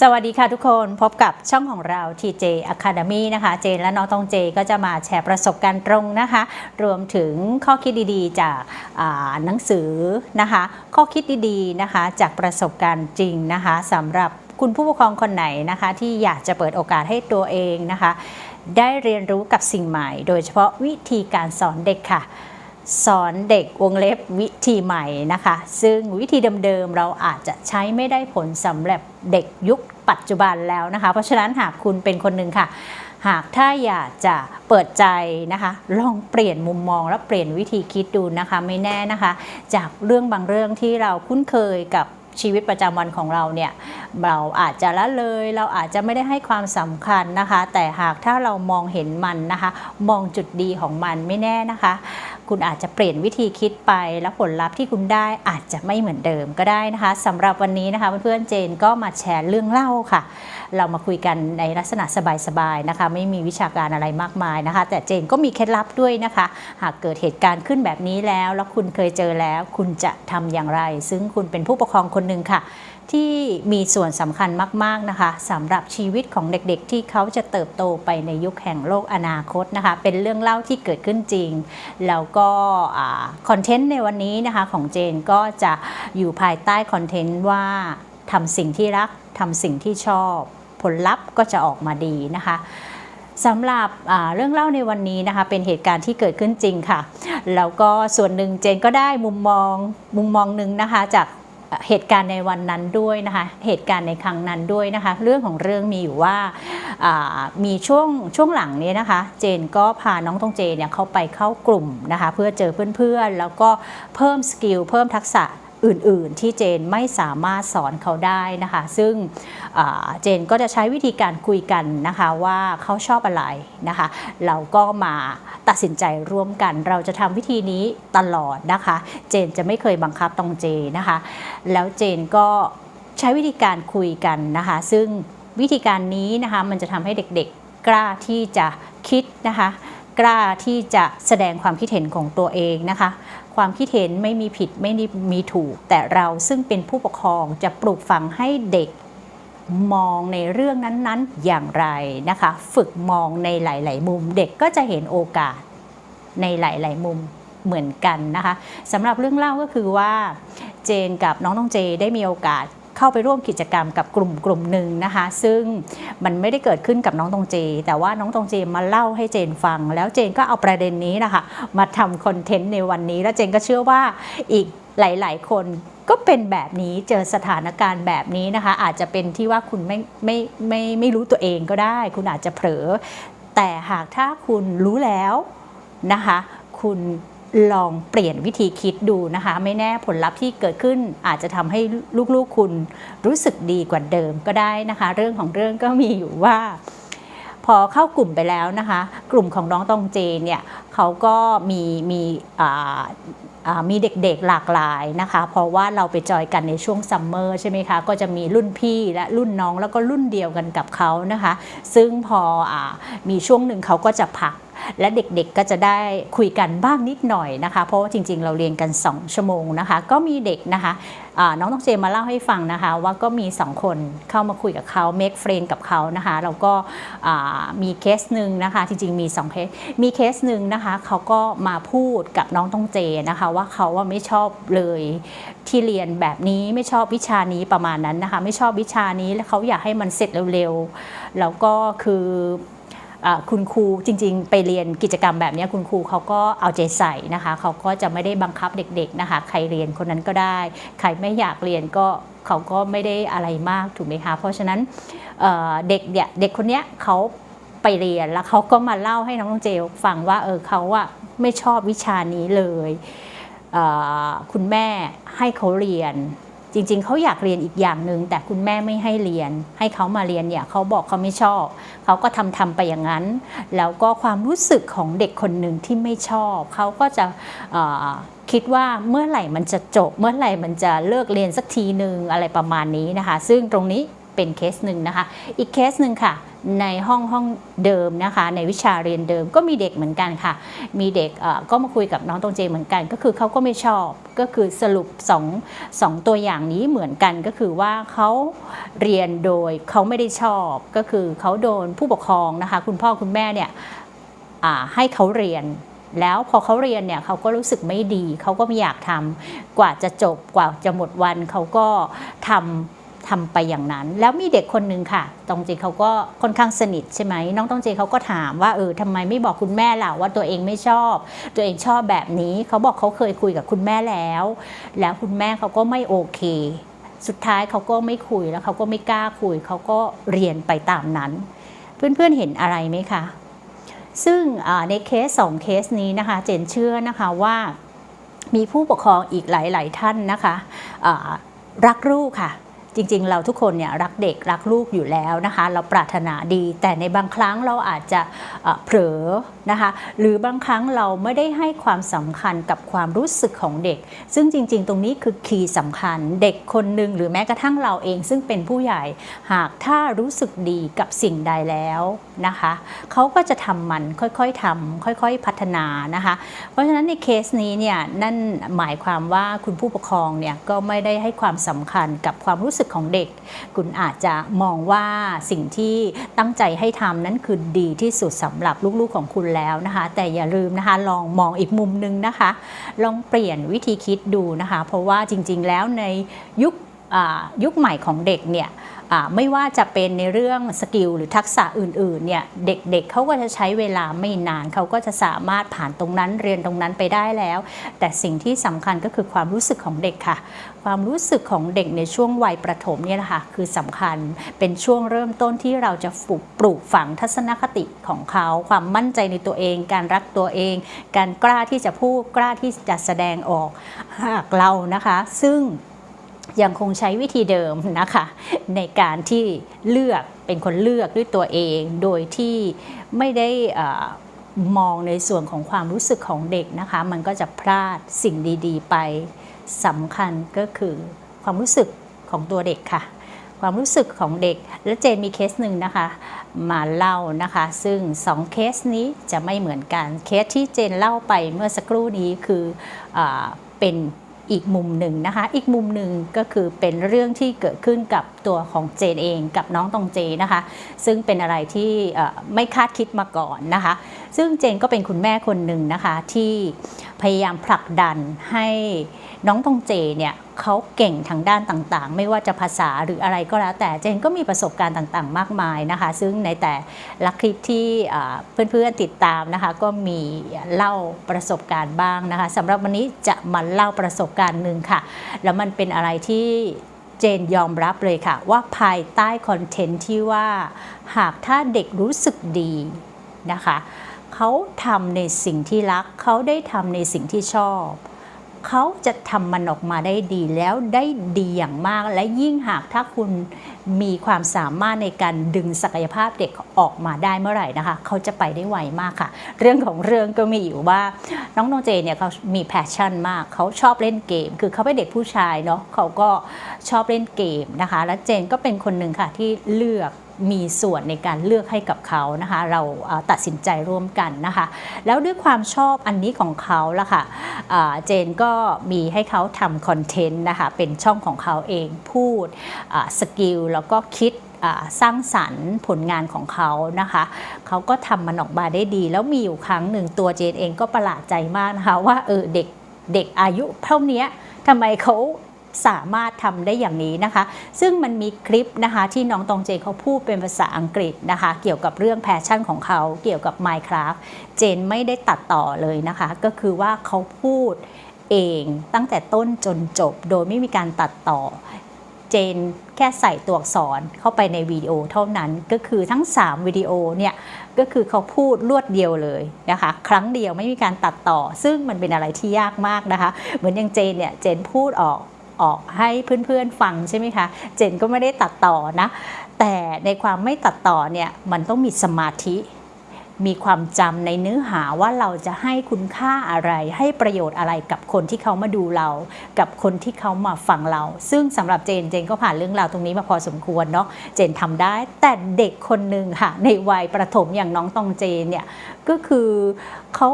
สวัสดีค่ะทุกคนพบกับช่องของเรา TJ Academy นะคะ เจนและน้องตองเจก็จะมาแชร์ประสบการณ์ตรงนะคะ รวมถึงข้อคิดดีๆ จากหนังสือนะคะ ข้อคิดดีๆนะคะ จากประสบการณ์จริงนะคะสำหรับคุณผู้ปกครองคนไหนนะคะ ที่อยากจะเปิดโอกาสให้ตัวเองนะคะ ได้เรียนรู้กับสิ่งใหม่ โดยเฉพาะวิธีการสอนเด็กค่ะ สอนเด็กวงเล็บวิธีใหม่นะคะ ซึ่งวิธีเดิมๆเราอาจจะใช้ไม่ได้ผลสำหรับเด็กยุคปัจจุบันแล้วนะคะ เพราะฉะนั้นหากคุณเป็นคนหนึ่งค่ะ หากถ้าอยากจะเปิดใจนะคะ ลองเปลี่ยนมุมมองและเปลี่ยนวิธีคิดดูนะคะ ไม่แน่นะคะ จากเรื่องบางเรื่องที่เราคุ้นเคยกับ ชีวิตประจำวันของเราเนี่ยเราอาจจะละเลยเราอาจจะไม่ได้ให้ความสำคัญนะคะ แต่หากถ้าเรามองเห็นมันนะคะ มองจุดดีของมันไม่แน่นะคะ คุณอาจจะเปลี่ยนวิธีคิดไปแล้วผลลัพธ์ที่คุณได้อาจจะไม่เหมือนเดิมก็ได้นะคะสำหรับวันนี้นะคะเพื่อนๆเจนก็มาแชร์เรื่องเล่าค่ะ เรามาคุยกันในลักษณะสบายๆนะคะ ไม่มีวิชาการอะไรมากมายนะคะ แต่เจนก็มีเคล็ดลับด้วยนะคะ หากเกิดเหตุการณ์ขึ้นแบบนี้แล้ว แล้วคุณเคยเจอแล้ว คุณจะทำอย่างไร ซึ่งคุณเป็นผู้ปกครองคนหนึ่งค่ะ ที่มีส่วนสำคัญมากๆนะคะสำหรับชีวิตของเด็กๆ ที่เขาจะเติบโตไปในยุคแห่งโลกอนาคตนะคะ เป็นเรื่องเล่าที่เกิดขึ้นจริง แล้วก็คอนเทนต์ในวันนี้นะคะของเจนก็จะอยู่ภายใต้คอนเทนต์ว่าทำสิ่งที่รักทำสิ่งที่ชอบ ผลลัพธ์ก็จะออกมาดีนะคะสำหรับเรื่องเล่าในวันนี้นะคะเป็นเหตุการณ์ที่เกิดขึ้นจริงค่ะ แล้วก็ส่วนหนึ่งเจนก็ได้มุมมองมุมมองหนึ่งนะคะจากเหตุการณ์ในวันนั้นด้วยนะคะเหตุการณ์ในครั้งนั้นด้วยนะคะเรื่องของเรื่องมีอยู่ว่ามีช่วงช่วงหลังนี้นะคะ เจนก็พาน้องตงเจนเนี่ยเขาไปเข้ากลุ่มนะคะเพื่อเจอเพื่อนๆ แล้วก็เพิ่มสกิลเพิ่มทักษะ อื่นๆ ที่เจนไม่สามารถสอนเขาได้นะคะ ซึ่งเจนก็จะใช้วิธีการคุยกันนะคะว่าเขาชอบอะไรนะคะ เราก็มาตัดสินใจร่วมกัน เราจะทำวิธีนี้ตลอดนะคะ เจนจะไม่เคยบังคับตองเจนะคะ แล้วเจนก็ใช้วิธีการคุยกันนะคะ ซึ่งวิธีการนี้นะคะมันจะทำให้เด็กๆกล้าที่จะคิดนะคะ กล้าที่จะแสดงความคิดเห็นของตัวเองนะคะ ความคิดเห็นไม่มีผิดไม่มีถูก แต่เราซึ่งเป็นผู้ปกครองจะปลูกฝังให้เด็กมองในเรื่องนั้นๆอย่างไรนะคะ ฝึกมองในหลาย ๆ มุม เด็กก็จะเห็นโอกาสในหลาย ๆ มุมเหมือนกันนะคะสำหรับเรื่องเล่าก็คือว่า เจนกับน้องน้องเจได้มีโอกาส เข้าไปร่วมกิจกรรมกับกลุ่มกลุ่มหนึ่งนะคะ ซึ่งมันไม่ได้เกิดขึ้นกับน้องตองเจ แต่ว่าน้องตองเจมาเล่าให้เจนฟัง แล้วเจนก็เอาประเด็นนี้นะคะมาทำคอนเทนต์ในวันนี้ แล้วเจนก็เชื่อว่าอีกหลาย ๆ คนก็เป็นแบบนี้เจอสถานการณ์แบบนี้นะคะ อาจจะเป็นที่ว่าคุณไม่ไม่ไม่ไม่รู้ตัวเองก็ได้ คุณอาจจะเผลอ แต่หากถ้าคุณรู้แล้วนะคะ คุณ ลองเปลี่ยนวิธีคิดดูนะคะ ไม่แน่ผลลัพธ์ที่เกิดขึ้นอาจจะทำให้ลูกๆคุณรู้สึกดีกว่าเดิมก็ได้นะคะ เรื่องของเรื่องก็มีอยู่ว่า พอเข้ากลุ่มไปแล้วนะคะ กลุ่มของน้องตองเจเนี่ย เขาก็มีมีมีเด็กๆหลากหลายนะคะ เพราะว่าเราไปจอยกันในช่วงซัมเมอร์ใช่ไหมคะ ก็จะมีรุ่นพี่และรุ่นน้องแล้วก็รุ่นเดียวกันกับเขานะคะ ซึ่งพออมีช่วงหนึ่งเขาก็จะพักและเด็กๆก็จะได้คุยกันบ้างนิดหน่อยนะคะ เพราะว่าจริงๆ เราเรียนกัน 2 ชั่วโมงนะคะ ก็มีเด็กนะคะน้องต้องเจมมาเล่าให้ฟังนะคะ ว่าก็มี 2 คนเข้ามาคุยกับเขา make friend กับเขานะคะ แล้วก็มีเคสหนึ่งนะคะ จริงๆ มี2เคส มีเคสหนึ่งนะคะเขาก็มาพูดกับน้องต้องเจนะคะว่าเขาว่าไม่ชอบเลยที่เรียนแบบนี้ไม่ชอบวิชานี้ประมาณนั้นนะคะ ไม่ชอบวิชานี้แล้วเขาอยากให้มันเสร็จเร็วๆแล้วก็คือคุณครูจริงๆ ไปเรียนกิจกรรมแบบนี้คุณครูเขาก็เอาใจใส่นะคะเขาก็จะไม่ได้บังคับเด็กๆนะคะใครเรียนคนนั้นก็ได้ ใครไม่อยากเรียนก็เขาก็ไม่ได้อะไรมากถูกไหมคะเพราะฉะนั้นเอ่อเด็กเนี่ยเด็กคนเนี้ยเขา ไปเรียนแล้วเขาก็มาเล่าให้น้องเจลฟังว่าเออเขาอะไม่ชอบวิชานี้เลยเออคุณแม่ให้เขาเรียน จริงๆเขาอยากเรียนอีกอย่างหนึ่งแต่คุณแม่ไม่ให้เรียน ให้เขามาเรียนเนี่ยเขาบอกเขาไม่ชอบเขาก็ทำทำไปอย่างนั้น แล้วก็ความรู้สึกของเด็กคนหนึ่งที่ไม่ชอบเขาก็จะคิดว่าเมื่อไหร่มันจะจบ เมื่อไหร่มันจะเลิกเรียนสักทีหนึ่งอะไรประมาณนี้นะคะ ซึ่งตรงนี้ เป็นเคสหนึ่งนะคะ อีกเคสหนึ่งค่ะในห้องห้องเดิมนะคะ ในวิชาเรียนเดิมก็มีเด็กเหมือนกันค่ะ มีเด็กก็มาคุยกับน้องตรงเจเหมือนกัน ก็คือเขาก็ไม่ชอบก็คือสรุปสองสองตัวอย่างนี้เหมือนกันก็คือว่าเขาเรียนโดยเขาไม่ได้ชอบ ก็คือเขาโดนผู้ปกครองนะคะ คุณพ่อคุณแม่เนี่ยให้เขาเรียนแล้วพอเขาเรียนเนี่ยเขาก็รู้สึกไม่ดี เขาก็ไม่อยากทำกว่าจะจบกว่าจะหมดวันเขาก็ทำ ทำไปอย่างนั้น แล้วมีเด็กคนหนึ่งค่ะตองเจเขาก็ค่อนข้างสนิทใช่ไหมน้องตองเจเขาก็ถามว่าเออทำไมไม่บอกคุณแม่ล่ะว่าตัวเองไม่ชอบ ตัวเองชอบแบบนี้เขาบอกเขาเคยคุยกับคุณแม่แล้ว แล้วคุณแม่เขาก็ไม่โอเค สุดท้ายเขาก็ไม่คุยแล้วเขาก็ไม่กล้าคุยเขาก็เรียนไปตามนั้น เพื่อนๆเห็นอะไรไหมคะซึ่งในเคสสองเคสนี้นะคะ เจนเชื่อนะคะว่ามีผู้ปกครองอีกหลาย ๆ ท่านนะคะรักลูกค่ะ จริงๆ เราทุกคนเนี่ยรักเด็กรักลูกอยู่แล้วนะคะ เราปรารถนาดี แต่ในบางครั้งเราอาจจะเอ่อเผลอนะคะหรือบางครั้งเราไม่ได้ให้ความสำคัญกับความรู้สึกของเด็ก ซึ่งจริง ๆ ตรงนี้คือคีย์สำคัญเด็กคนหนึ่งหรือแม้กระทั่งเราเองซึ่งเป็นผู้ใหญ่หากถ้ารู้สึกดีกับสิ่งใดแล้วนะคะเขาก็จะทำมันค่อยๆทำค่อยๆพัฒนานะคะ เพราะฉะนั้นในเคสนี้เนี่ยนั่นหมายความว่าคุณผู้ปกครองเนี่ยก็ไม่ได้ให้ความสำคัญกับความรู้สึกของเด็ก คุณอาจจะมองว่าสิ่งที่ตั้งใจให้ทำนั้นคือดีที่สุดสำหรับลูกๆของคุณแล้วนะคะ แต่อย่าลืมนะคะลองมองอีกมุมหนึงนะคะ ลองเปลี่ยนวิธีคิดดูนะคะ เพราะว่าจริงๆแล้วในยุคยุคใหม่ของเด็กเนี่ย ไม่ว่าจะเป็นในเรื่องสกิลหรือทักษะอื่นๆเนี่ยเด็กๆเเขาก็จะใช้เวลาไม่นานเขาก็จะสามารถผ่านตรงนั้นเรียนตรงนั้นไปได้แล้ว แต่สิ่งที่สำคัญก็คือความรู้สึกของเด็กค่ะ ความรู้สึกของเด็กในช่วงวัยประถมเนี่ยนะคะคือสำคัญเป็นช่วงเริ่มต้นที่เราจะปลูกปลูกฝังทัศนคติของเขาความมั่นใจในตัวเอง การรักตัวเอง การกล้าที่จะพูดกล้าที่จะแสดงออกหากเรานะคะ ซึ่ง ยังคงใช้วิธีเดิมนะคะ ในการที่เลือกเป็นคนเลือกด้วยตัวเอง โดยที่ไม่ได้มองในส่วนของความรู้สึกของเด็กนะคะ มันก็จะพลาดสิ่งดีๆ ไปสำคัญก็คือความรู้สึกของตัวเด็กค่ะ ความรู้สึกของเด็กและเจนมีเคสหนึ่งนะคะมาเล่านะคะ ซึ่งสองเคสนี้จะไม่เหมือนกันเคสที่เจนเล่าไปเมื่อสักครู่นี้คืออเป็น อีกมุมหนึ่งนะคะ อีกมุมหนึ่งก็คือเป็นเรื่องที่เกิดขึ้นกับตัวของเจนเองกับน้องตองเจนะคะ ซึ่งเป็นอะไรที่ไม่คาดคิดมาก่อนนะคะ ซึ่งเจนก็เป็นคุณแม่คนหนึ่งนะคะที่พยายามผลักดันให้น้องตองเจเนี่ยเขาเก่งทางด้านต่างๆ ไม่ว่าจะภาษาหรืออะไรก็แล้ว แต่เจนก็มีประสบการณ์ต่างๆ มากมายนะคะ ซึ่งในแต่ละคลิปที่เอ่อเพื่อนๆติดตามนะคะ ก็มีเล่าประสบการณ์บ้างนะคะสำหรับวันนี้จะมาเล่าประสบการณ์หนึ่งค่ะ แล้วมันเป็นอะไรที่เจนยอมรับเลยค่ะ ว่าภายใต้คอนเทนต์ที่ว่าหากถ้าเด็กรู้สึกดีนะคะ เขาทำในสิ่งที่รัก เขาได้ทำในสิ่งที่ชอบ เขาจะทำมันออกมาได้ดีแล้วได้ดีอย่างมากและยิ่งหากถ้าคุณมีความสามารถในการดึงศักยภาพเด็กออกมาได้เมื่อไหร่นะคะ เขาจะไปได้ไวมากค่ะ เรื่องของเรื่องก็มีอยู่ว่า น้องโนเจเนี่ยเขามีแพชชั่นมาก เขาชอบเล่นเกม คือเขาเป็นเด็กผู้ชายเนาะเขาก็ชอบเล่นเกมนะคะ และเจนก็เป็นคนหนึ่งค่ะที่เลือก มีส่วนในการเลือกให้กับเขานะคะเราตัดสินใจร่วมกันนะคะแล้วด้วยความชอบอันนี้ของเขาละค่ะอ่าเจนก็มีให้เขาทำคอนเทนต์นะคะเป็นช่องของเขาเองพูดสกิลแล้วก็คิดสร้างสรรค์ผลงานของเขานะคะ เขาก็ทำมันออกมาได้ดี แล้วมีอยู่ครั้งหนึ่งตัวเจนเองก็ประหลาดใจมากนะคะว่าเออเด็กเด็กอายุเท่านี้ทำไมเขา สามารถทำได้อย่างนี้นะคะ ซึ่งมันมีคลิปนะคะที่น้องตองเจเขาพูดเป็นภาษาอังกฤษนะคะ เกี่ยวกับเรื่องแพชชั่นของเขาเกี่ยวกับ Minecraft เจนไม่ได้ตัดต่อเลยนะคะ ก็คือว่าเขาพูดเองตั้งแต่ต้นจนจบโดยไม่มีการตัดต่อเจนแค่ใส่ตัวอักษรเข้าไปในวิดีโอเท่านั้นก็คือทั้ง 3 วิดีโอเนี่ยก็คือเขาพูดรวดเดียวเลยนะคะ ครั้งเดียวไม่มีการตัดต่อ ซึ่งมันเป็นอะไรที่ยากมากนะคะ เหมือนอย่างเจนเนี่ยเจนพูดออก ออกให้เพื่อนๆฟังใช่ไหมคะ เจนก็ไม่ได้ตัดต่อนะ แต่ในความไม่ตัดต่อเนี่ยมันต้องมีสมาธิ มีความจำในเนื้อหาว่าเราจะให้คุณค่าอะไร ให้ประโยชน์อะไรกับคนที่เขามาดูเรา กับคนที่เขามาฟังเรา ซึ่งสำหรับเจนเจนก็ผ่านเรื่องราวตรงนี้มาพอสมควรเนาะ เจนทำได้ แต่เด็กคนหนึ่งค่ะในวัยประถมอย่างน้องตองเจนเนี่ยก็คือเขา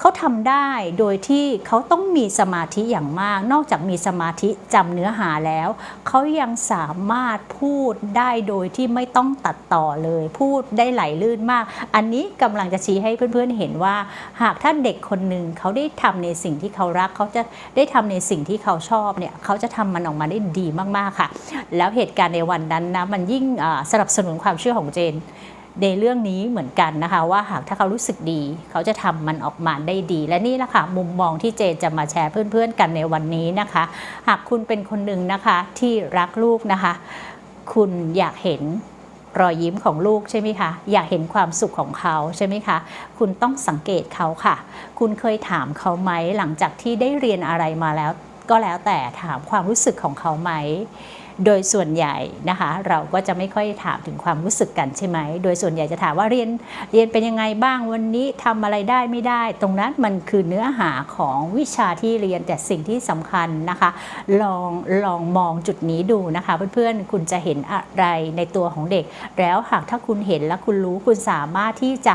เขาทำได้โดยที่เขาต้องมีสมาธิอย่างมาก นอกจากมีสมาธิจำเนื้อหาแล้ว เขายังสามารถพูดได้โดยที่ไม่ต้องตัดต่อเลย พูดได้ไหลลื่นมาก อันนี้กำลังจะชี้ให้เพื่อนๆเห็นว่า หากถ้าเด็กคนหนึ่งเขาได้ทำในสิ่งที่เขารัก เขาจะได้ทำในสิ่งที่เขาชอบเนี่ยเขาจะทำมันออกมาได้ดีมากๆค่ะ แล้วเหตุการณ์ในวันนั้นนะมันยิ่งสนับสนุนความเชื่อของเจน ในเรื่องนี้เหมือนกันนะคะ ว่าหากถ้าเขารู้สึกดี เขาจะทำมันออกมาได้ดี และนี่แหละค่ะมุมมองที่เจนจะมาแชร์เพื่อนๆกันในวันนี้นะคะ หากคุณเป็นคนหนึ่งนะคะที่รักลูกนะคะ คุณอยากเห็นรอยยิ้มของลูกใช่ไหมคะ อยากเห็นความสุขของเขาใช่ไหมคะ คุณต้องสังเกตเขาค่ะ คุณเคยถามเขาไหมหลังจากที่ได้เรียนอะไรมาแล้ว ก็แล้วแต่ถามความรู้สึกของเขาไหม โดยส่วนใหญ่นะคะเราก็จะไม่ค่อยถามถึงความรู้สึกกันใช่ไหม โดยส่วนใหญ่จะถามว่าเรียนเรียนเป็นยังไงบ้างวันนี้ทำอะไรได้ไม่ได้ ตรงนั้นมันคือเนื้อหาของวิชาที่เรียนแต่สิ่งที่สำคัญนะคะ ลองลองมองจุดนี้ดูนะคะ เพื่อนๆคุณจะเห็นอะไรในตัวของเด็ก แล้วหากถ้าคุณเห็นและคุณรู้คุณสามารถที่จะ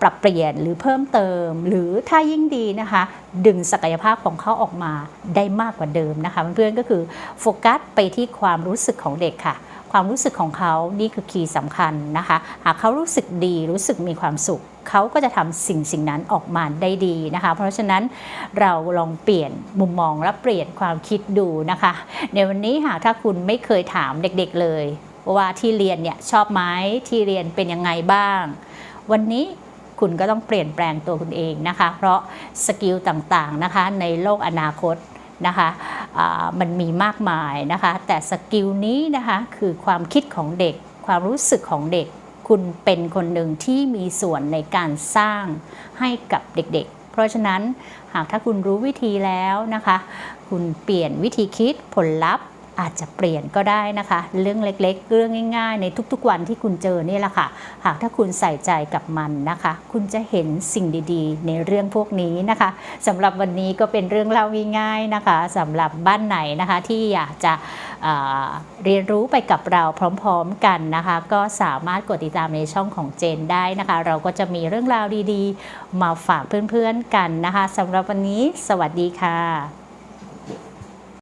ปรับเปลี่ยนหรือเพิ่มเติม หรือถ้ายิ่งดีนะคะ ดึงศักยภาพของเขาออกมาได้มากกว่าเดิมนะคะเพื่อนๆก็คือโฟกัสไปที่ความรู้สึกของเด็กค่ะ ความรู้สึกของเขานี่คือคีย์สำคัญนะคะ หากเขารู้สึกดีรู้สึกมีความสุขเขาก็จะทำสิ่งสิ่งนั้นออกมาได้ดีนะคะ เพราะฉะนั้นเราลองเปลี่ยนมุมมองและเปลี่ยนความคิดดูนะคะ ในวันนี้หากถ้าคุณไม่เคยถามเด็กๆเลย ว่าที่เรียนเนี่ยชอบไหมที่เรียนเป็นยังไงบ้าง วันนี้คุณก็ต้องเปลี่ยนแปลงตัวคุณเองนะคะ เพราะสกิลต่างๆนะคะในโลกอนาคตนะคะมันมีมากมายนะคะ แต่สกิลนี้นะคะคือความคิดของเด็ก ความรู้สึกของเด็ก คุณเป็นคนหนึ่งที่มีส่วนในการสร้างให้กับเด็กๆ เพราะฉะนั้นหากถ้าคุณรู้วิธีแล้วนะคะ คุณเปลี่ยนวิธีคิดผลลัพธ์ อาจจะเปลี่ยนก็ได้นะคะ เรื่องเล็กๆ เรื่องง่าย ๆ ในทุกๆวันที่คุณเจอนี่แหละค่ะ หากถ้าคุณใส่ใจกับมันนะคะ คุณจะเห็นสิ่งดีๆ ในเรื่องพวกนี้นะคะสำหรับวันนี้ก็เป็นเรื่องเล่าง่ายๆนะคะสำหรับบ้านไหนนะคะที่อยากจะเเรียนรู้ไปกับเราพร้อมๆกันนะคะ ก็สามารถกดติดตามในช่องของเจนได้นะคะ เราก็จะมีเรื่องราวดีๆ มาฝากเพื่อนๆกันนะคะสำหรับวันนี้ สวัสดีค่ะ